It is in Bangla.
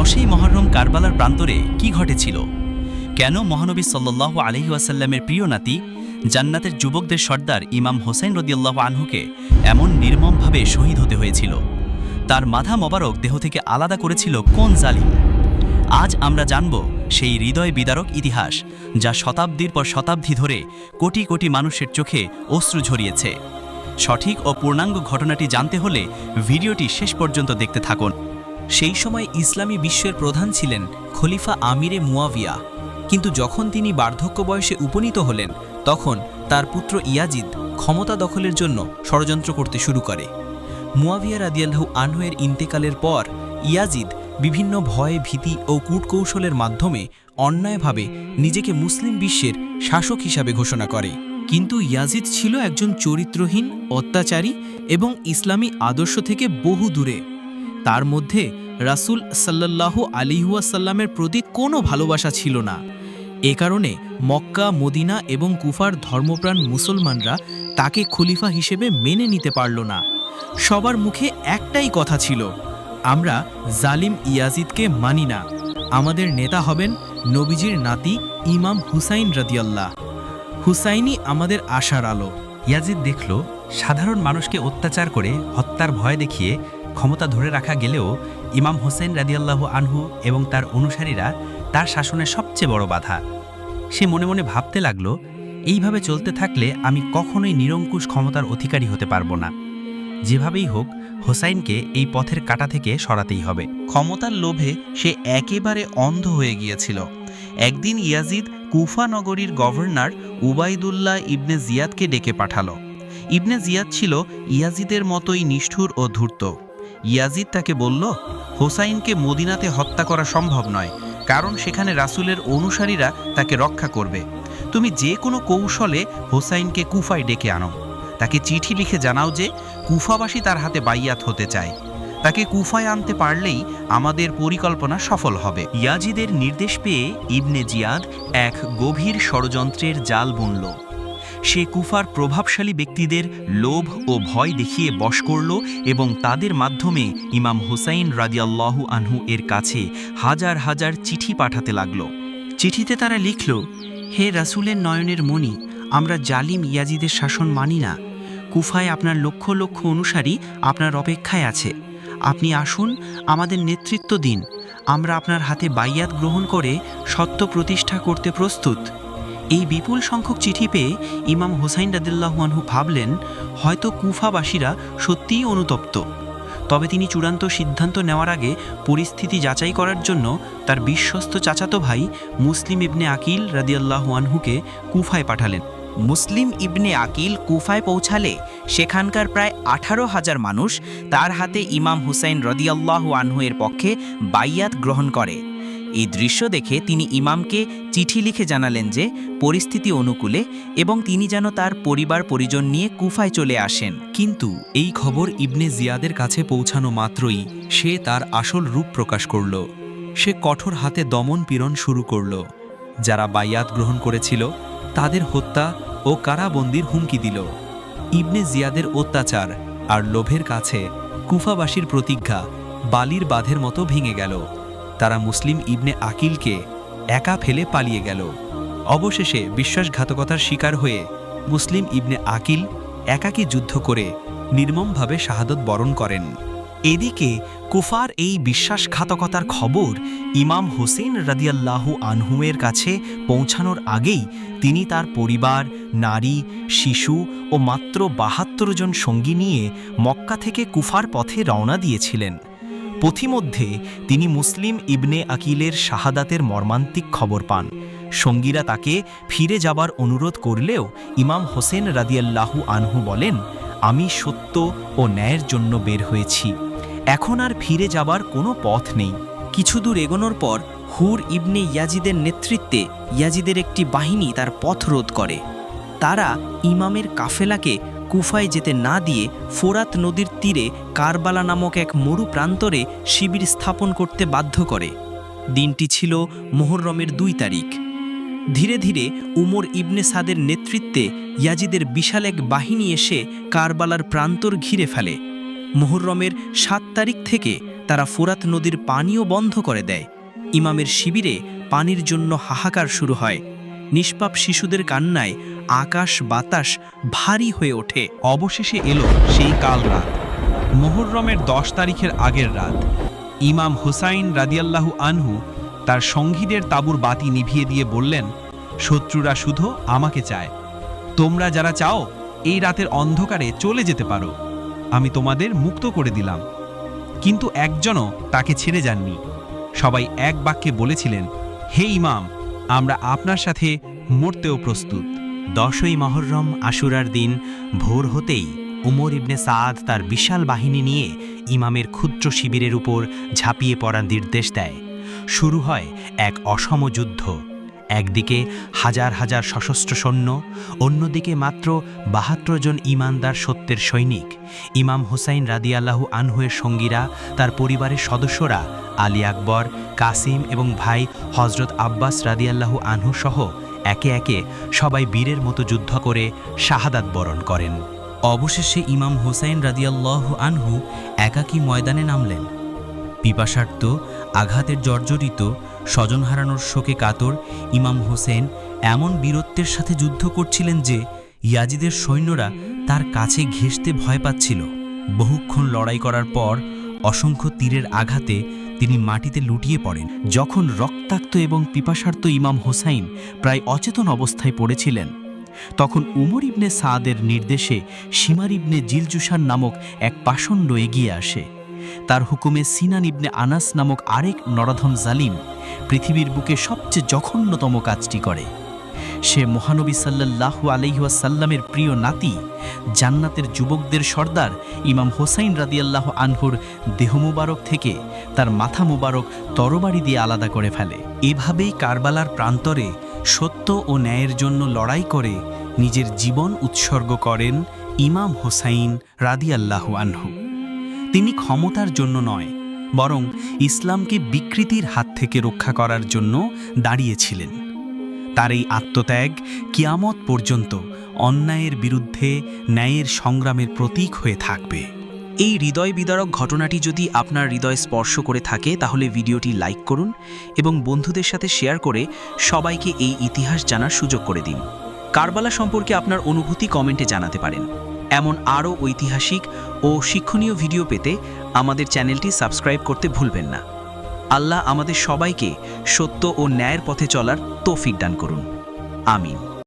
দশই মহরম কারবালার প্রান্তরে কি ঘটেছিল? কেন মহানবী সাল্লাহ আলহিউসাল্লামের প্রিয় নাতি, জান্নাতের যুবকদের সর্দার ইমাম হোসেন রদিয়াল্লাহ আনহুকে এমন নির্মমভাবে শহীদ হতে হয়েছিল? তার মাথা মোবারক দেহ থেকে আলাদা করেছিল কোন জালিম? আজ আমরা জানব সেই হৃদয় বিদারক ইতিহাস, যা শতাব্দীর পর শতাব্দী ধরে কোটি কোটি মানুষের চোখে অশ্রু ঝরিয়েছে। সঠিক ও পূর্ণাঙ্গ ঘটনাটি জানতে হলে ভিডিওটি শেষ পর্যন্ত দেখতে থাকুন। সেই সময় ইসলামী বিশ্বের প্রধান ছিলেন খলিফা আমিরে মুয়াভিয়া কিন্তু যখন তিনি বার্ধক্য বয়সে উপনীত হলেন, তখন তার পুত্র ইয়াজিদ ক্ষমতা দখলের জন্য ষড়যন্ত্র করতে শুরু করে। মুয়াবিয়া রাদিয়াল্লাহু আনহুয়ের ইন্তেকালের পর, ইয়াজিদ বিভিন্ন ভয় ভীতি ও কূটকৌশলের মাধ্যমে অন্যায়ভাবে নিজেকে মুসলিম বিশ্বের শাসক হিসাবে ঘোষণা করে। কিন্তু ইয়াজিদ ছিল একজন চরিত্রহীন, অত্যাচারী এবং ইসলামী আদর্শ থেকে বহু দূরে তার মধ্যে রাসূল সাল্লাল্লাহু আলিহুয়াসাল্লামের প্রতি কোনো ভালোবাসা ছিল না। এ কারণে মক্কা, মদিনা এবং কুফার ধর্মপ্রাণ মুসলমানরা তাকে খলিফা হিসেবে মেনে নিতে পারল না। সবার মুখে একটাই কথা ছিল, আমরা জালিম ইয়াজিদকে মানি না। আমাদের নেতা হবেন নবীজির নাতি ইমাম হুসাইন রাদিয়াল্লাহ। হুসাইনই আমাদের আশার আলো। ইয়াজিদ দেখল, সাধারণ মানুষকে অত্যাচার করে হত্যার ভয় দেখিয়ে ক্ষমতা ধরে রাখা গেলেও ইমাম হোসেন রাদিয়াল্লাহু আনহু এবং তার অনুসারীরা তার শাসনের সবচেয়ে বড় বাধা। সে মনে মনে ভাবতে লাগল, এইভাবে চলতে থাকলে আমি কখনোই নিরঙ্কুশ ক্ষমতার অধিকারী হতে পারব না। যেভাবেই হোক, হোসাইনকে এই পথের কাটা থেকে সরাতেই হবে। ক্ষমতার লোভে সে একেবারে অন্ধ হয়ে গিয়েছিল। একদিন ইয়াজিদ কুফা নগরীর গভর্নর উবাইদুল্লাহ ইবনে জিয়াদকে ডেকে পাঠালো। ইবনে জিয়াদ ছিল ইয়াজিদের মতোই নিষ্ঠুর ও ধূর্ত। ইয়াজিদ তাকে বলল, হোসাইনকে মদিনাতে হত্যা করা সম্ভব নয়, কারণ সেখানে রাসূলের অনুসারীরা তাকে রক্ষা করবে। তুমি যে কোনো কৌশলে হোসাইনকে কুফায় ডেকে আনো। তাকে চিঠি লিখে জানাও যে, কুফাবাসী তার হাতে বাইয়াত হতে চায়। তাকে কুফায় আনতে পারলেই আমাদের পরিকল্পনা সফল হবে। ইয়াজিদের নির্দেশ পেয়ে ইবনে জিয়াদ এক গভীর ষড়যন্ত্রের জাল বুনল। সে কুফার প্রভাবশালী ব্যক্তিদের লোভ ও ভয় দেখিয়ে বশ করল এবং তাদের মাধ্যমে ইমাম হুসাইন রাদিয়াল্লাহু আনহু এর কাছে হাজার হাজার চিঠি পাঠাতে লাগল। চিঠিতে তারা লিখল, হে রাসুলের নয়নের মণি, আমরা জালিম ইয়াজিদের শাসন মানি না। কুফায় আপনার লক্ষ লক্ষ অনুসারী আপনার অপেক্ষায় আছে। আপনি আসুন, আমাদের নেতৃত্ব দিন। আমরা আপনার হাতে বাইয়াত গ্রহণ করে সত্য প্রতিষ্ঠা করতে প্রস্তুত। এই বিপুল সংখ্যক চিঠি পেয়ে ইমাম হোসাইন রাদিল্লাহুয়ানহু ভাবলেন, হয়তো কুফাবাসীরা সত্যিই অনুতপ্ত। তবে তিনি চূড়ান্ত সিদ্ধান্ত নেওয়ার আগে পরিস্থিতি যাচাই করার জন্য তার বিশ্বস্ত চাচাতো ভাই মুসলিম ইবনে আকিল রাদিয়াল্লাহুয়ানহুকে কুফায় পাঠালেন। মুসলিম ইবনে আকিল কুফায় পৌঁছালে সেখানকার প্রায় আঠারো হাজার মানুষ তার হাতে ইমাম হুসাইন রদিয়াল্লাহু আনহু এর পক্ষে বাইয়াত গ্রহণ করে। এই দৃশ্য দেখে তিনি ইমামকে চিঠি লিখে জানালেন যে, পরিস্থিতি অনুকূলে এবং তিনি যেন তার পরিবার পরিজন নিয়ে কুফায় চলে আসেন। কিন্তু এই খবর ইবনে জিয়াদের কাছে পৌঁছানো মাত্রই সে তার আসল রূপ প্রকাশ করল। সে কঠোর হাতে দমন পীড়ন শুরু করল। যারা বাইয়াত গ্রহণ করেছিল, তাদের হত্যা ও কারাবন্দির হুমকি দিল। ইবনে জিয়াদের অত্যাচার আর লোভের কাছে কুফাবাসীর প্রতিজ্ঞা বালির বাঁধের মতো ভেঙে গেল। তারা মুসলিম ইবনে আকিলকে একা ফেলে পালিয়ে গেল। অবশেষে বিশ্বাসঘাতকতার শিকার হয়ে মুসলিম ইবনে আকিল একাকী যুদ্ধ করে নির্মমভাবে শাহাদত বরণ করেন। এদিকে কুফার এই বিশ্বাসঘাতকতার খবর ইমাম হোসেন রাদিয়াল্লাহু আনহুয়ের কাছে পৌঁছানোর আগেই তিনি তার পরিবার, নারী, শিশু ও মাত্র বাহাত্তর জন সঙ্গী নিয়ে মক্কা থেকে কুফার পথে রওনা দিয়েছিলেন। পথিমধ্যে তিনি মুসলিম ইবনে আকিলের শাহাদাতের মর্মান্তিক খবর পান। সঙ্গীরা তাকে ফিরে যাবার অনুরোধ করলেও ইমাম হোসেন রাদিয়াল্লাহু আনহু বলেন, আমি সত্য ও ন্যায়ের জন্য বের হয়েছি। এখন আর ফিরে যাবার কোনো পথ নেই। কিছু দূর এগোনোর পর হুর ইবনে ইয়াজিদের নেতৃত্বে ইয়াজিদের একটি বাহিনী তার পথ রোধ করে। তারা ইমামের কাফেলাকে কুফায় যেতে না দিয়ে ফোরাত নদীর তীরে কারবালা নামক এক মরু প্রান্তরে শিবির স্থাপন করতে বাধ্য করে। দিনটি ছিল মোহররমের দুই তারিখ। ধীরে ধীরে উমর ইবনে সাদের নেতৃত্বে ইয়াজিদের বিশাল এক বাহিনী এসে কারবালার প্রান্তর ঘিরে ফেলে। মুহররমের সাত তারিখ থেকে তারা ফোরাত নদীর পানিও বন্ধ করে দেয়। ইমামের শিবিরে পানির জন্য হাহাকার শুরু হয়। নিষ্পাপ শিশুদের কান্নায় আকাশ বাতাস ভারী হয়ে ওঠে। অবশেষে এলো সেই কাল রাত। মোহররমের দশ তারিখের আগের রাত। ইমাম হুসাইন রাদিয়াল্লাহু আনহু তার সঙ্গীদের তাঁবুর বাতি নিভিয়ে দিয়ে বললেন, শত্রুরা শুধু আমাকে চায়। তোমরা যারা চাও, এই রাতের অন্ধকারে চলে যেতে পারো। আমি তোমাদের মুক্ত করে দিলাম। কিন্তু একজনও তাকে ছেড়ে যাননি। সবাই এক বাক্যে বলেছিলেন, হে ইমাম, আমরা আপনার সাথে মরতেও প্রস্তুত। দশই মহররম আশুরার দিন ভোর হতেই উমর ইবনে সাদ তার বিশাল বাহিনী নিয়ে ইমামের ক্ষুদ্র শিবিরের উপর ঝাঁপিয়ে পড়ার নির্দেশ দেয়। শুরু হয় এক অসম যুদ্ধ। একদিকে হাজার হাজার সশস্ত্র সৈন্য, অন্যদিকে মাত্র বাহাত্তর জন ইমানদার সত্যের সৈনিক। ইমাম হুসাইন রাদিয়াল্লাহু আনহুয়ের সঙ্গীরা, তার পরিবারের সদস্যরা, আলী আকবর, কাসিম এবং ভাই হজরত আব্বাস রাদিয়াল্লাহু আনহু সহ একে একে সবাই বীরের মতো যুদ্ধ করে শাহাদাত বরণ করেন। অবশেষে ইমাম হুসাইন রাদিয়াল্লাহ আনহু একাকী ময়দানে নামলেন। পিপাসার্থ, আঘাতের জর্জরিত, স্বজন হারানোর শোকে কাতর ইমাম হোসেন এমন বীরত্বের সাথে যুদ্ধ করছিলেন যে ইয়াজিদের সৈন্যরা তার কাছে ঘেঁষতে ভয় পাচ্ছিল। বহুক্ষণ লড়াই করার পর অসংখ্য তীরের আঘাতে তিনি মাটিতে লুটিয়ে পড়েন, যখন রক্তাক্ত এবং পিপাসার্ত ইমাম হোসাইন প্রায় অচেতন অবস্থায় পড়েছিলেন। তখন উমর ইবনে সাদের নির্দেশে সীমার ইবনে জিলজুসান নামক এক পাষণ্ড এগিয়ে আসে। তার হুকুমে সিনান ইবনে আনাস নামক আরেক নরাধম জালিম পৃথিবীর বুকে সবচেয়ে জঘন্যতম কাজটি করে। সে মহানবী সাল্লাল্লাহু আলহিহাসাল্লামের প্রিয় নাতি, জান্নাতের যুবকদের সর্দার ইমাম হোসাইন রাদিয়াল্লাহ আনহুর দেহ মুবারক থেকে তার মাথা মুবারক তরবারি দিয়ে আলাদা করে ফেলে। এভাবেই কারবালার প্রান্তরে সত্য ও ন্যায়ের জন্য লড়াই করে নিজের জীবন উৎসর্গ করেন ইমাম হোসাইন রাদিয়াল্লাহু আনহু। তিনি ক্ষমতার জন্য নয়, বরং ইসলামকে বিকৃতির হাত থেকে রক্ষা করার জন্য দাঁড়িয়েছিলেন। তার এই আত্মত্যাগ কিয়ামত পর্যন্ত অন্যায়ের বিরুদ্ধে ন্যায়ের সংগ্রামের প্রতীক হয়ে থাকবে। এই হৃদয় বিদারক ঘটনাটি যদি আপনার হৃদয় স্পর্শ করে থাকে, তাহলে ভিডিওটি লাইক করুন এবং বন্ধুদের সাথে শেয়ার করে সবাইকে এই ইতিহাস জানার সুযোগ করে দিন। কারবালা সম্পর্কে আপনার অনুভূতি কমেন্টে জানাতে পারেন। এমন আরও ঐতিহাসিক ও শিক্ষণীয় ভিডিও পেতে আমাদের চ্যানেলটি সাবস্ক্রাইব করতে ভুলবেন না। আল্লাহ আমাদের সবাইকে সত্য ও ন্যায়ের পথে চলার তৌফিক দান করুন। আমিন।